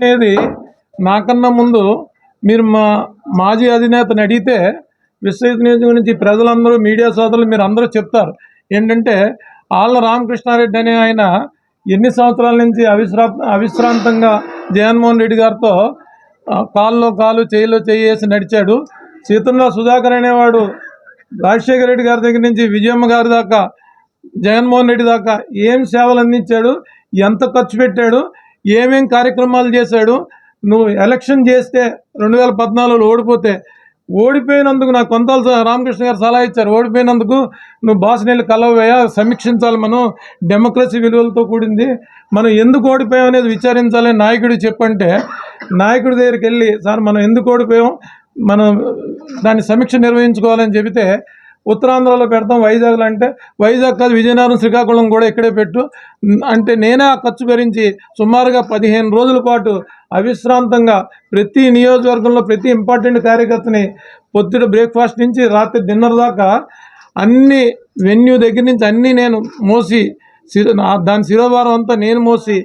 అనేది నాకన్నా ముందు మీరు మా మాజీ అధినేతని అడిగితే విశ్వజిత్ నియోజకవర్గం నుంచి ప్రజలందరూ మీడియా సోదరులు మీరు అందరూ చెప్తారు. ఏంటంటే ఆళ్ళ రామకృష్ణారెడ్డి అనే ఆయన ఎన్ని సంవత్సరాల నుంచి అవిశ్రా అవిశ్రాంతంగా జగన్మోహన్ రెడ్డి గారితో కాల్లో కాలు చేయిలో చేయి వేసి నడిచాడు. సీతంలో సుధాకర్ అనేవాడు రాజశేఖర రెడ్డి గారి దగ్గర నుంచి విజయమ్మ గారి దాకా జగన్మోహన్ రెడ్డి దాకా ఏం సేవలు అందించాడు ఎంత ఖర్చు పెట్టాడు ఏమేం కార్యక్రమాలు చేశాడు? నువ్వు ఎలక్షన్ చేస్తే రెండు వేల పద్నాలుగులో ఓడిపోతే ఓడిపోయినందుకు నాకు కొంతాల రామకృష్ణ గారు సలహా ఇచ్చారు. ఓడిపోయినందుకు నువ్వు బాసనీళ్ళు కలవయ్యా సమీక్షించాలి మనం. డెమోక్రసీ విలువలతో కూడింది. మనం ఎందుకు ఓడిపోయాం అనేది విచారించాలని నాయకుడు చెప్పంటే నాయకుడి దగ్గరికి వెళ్ళి సార్ మనం ఎందుకు ఓడిపోయాం? మనం దాన్ని సమీక్ష నిర్వహించుకోవాలని చెబితే ఉత్తరాంధ్రలో పెడతాం వైజాగ్లో అంటే వైజాగ్ కాదు విజయనగరం శ్రీకాకుళం కూడా ఇక్కడే పెట్టు. అంటే నేనే ఆ ఖర్చు భరించి సుమారుగా పదిహేను రోజుల పాటు అవిశ్రాంతంగా ప్రతి నియోజకవర్గంలో ప్రతి ఇంపార్టెంట్ కార్యకర్తని పొద్దుట బ్రేక్ఫాస్ట్ నుంచి రాత్రి డిన్నర్ దాకా అన్ని వెన్యూ దగ్గర నుంచి అన్నీ నేను మోసి నా- దాని శిరోభారం అంతా నేను మోసి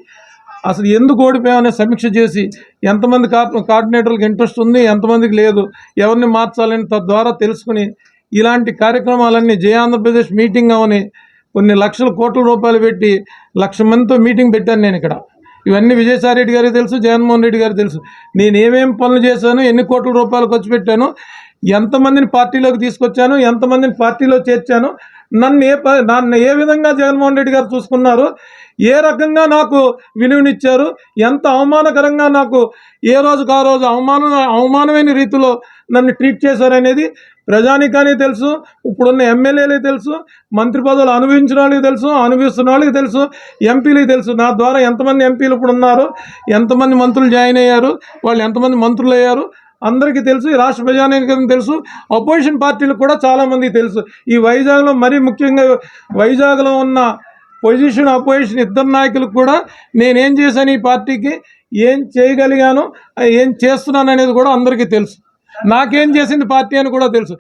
అసలు ఎందుకు ఓడిపోయామనే సమీక్ష చేసి ఎంతమంది కార్ కోఆర్డినేటర్లకు ఇంట్రెస్ట్ ఉంది ఎంతమందికి లేదు ఎవరిని మార్చాలని తద్వారా తెలుసుకుని ఇలాంటి కార్యక్రమాలన్నీ జయ ఆంధ్రప్రదేశ్ మీటింగ్ అవని కొన్ని లక్షల కోట్ల రూపాయలు పెట్టి లక్ష మందితో మీటింగ్ పెట్టాను నేను ఇక్కడ. ఇవన్నీ విజయసాయి రెడ్డి గారికి తెలుసు జగన్మోహన్ రెడ్డి గారికి తెలుసు. నేను ఏమేం పనులు చేశాను ఎన్ని కోట్ల రూపాయలు ఖర్చు పెట్టాను ఎంతమందిని పార్టీలోకి తీసుకొచ్చాను ఎంతమందిని పార్టీలో చేర్చాను నన్ను ఏ నన్ను ఏ విధంగా జగన్మోహన్ రెడ్డి గారు చూసుకున్నారు ఏ రకంగా నాకు విలువనిచ్చారు ఎంత అవమానకరంగా నాకు ఏ రోజుకు ఆ రోజు అవమానం అవమానమైన రీతిలో నన్ను ట్రీట్ చేశారనేది ప్రజానికానికి తెలుసు ఇప్పుడున్న ఎమ్మెల్యేలకి తెలుసు మంత్రి పదవులు అనుభవించిన వాళ్ళకి తెలుసు అనుభవిస్తున్న వాళ్ళకి తెలుసు ఎంపీలకి తెలుసు. నా ద్వారా ఎంతమంది ఎంపీలు ఇప్పుడు ఉన్నారు ఎంతమంది మంత్రులు జాయిన్ అయ్యారు వాళ్ళు ఎంతమంది మంత్రులు అయ్యారు అందరికీ తెలుసు ఈ రాష్ట్ర ప్రజానికం తెలుసు అపోజిషన్ పార్టీలకు కూడా చాలామందికి తెలుసు. ఈ వైజాగ్లో మరీ ముఖ్యంగా వైజాగ్లో ఉన్న పొజిషన్ అపోజిషన్ ఇద్దరు నాయకులకు కూడా నేనేం చేశాను ఈ పార్టీకి ఏం చేయగలిగాను ఏం చేస్తున్నాను అనేది కూడా అందరికీ తెలుసు. నాకేం చేసింది పార్టీ అని కూడా తెలుసు.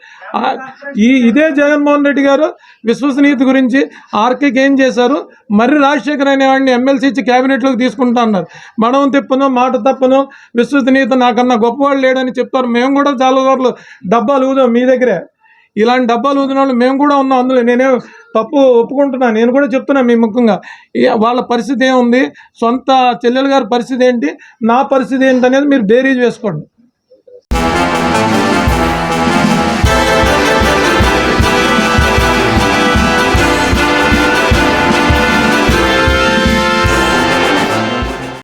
ఈ ఇదే జగన్మోహన్ రెడ్డి గారు విశ్వసనీయత గురించి ఆర్కేకి ఏం చేశారు? మర్రి రాజశేఖర్ అనేవాడిని ఎమ్మెల్సీ ఇచ్చి క్యాబినెట్లోకి తీసుకుంటా అన్నారు. మనం తిప్పను మాట తప్పను విశ్వసనీయత నాకన్నా గొప్పవాళ్ళు లేడని చెప్తారు. మేము కూడా చాలా సార్లు డబ్బాలు ఊదాం మీ దగ్గరే. ఇలాంటి డబ్బాలు ఊదిన వాళ్ళు మేము కూడా ఉన్నాం అందులో. నేనే తప్పు ఒప్పుకుంటున్నాను నేను కూడా చెప్తున్నాను మీ ముఖ్యంగా. వాళ్ళ పరిస్థితి ఏముంది? సొంత చెల్లెలు గారి పరిస్థితి ఏంటి? నా పరిస్థితి ఏంటి అనేది మీరు బేరీజ్ వేసుకోండి.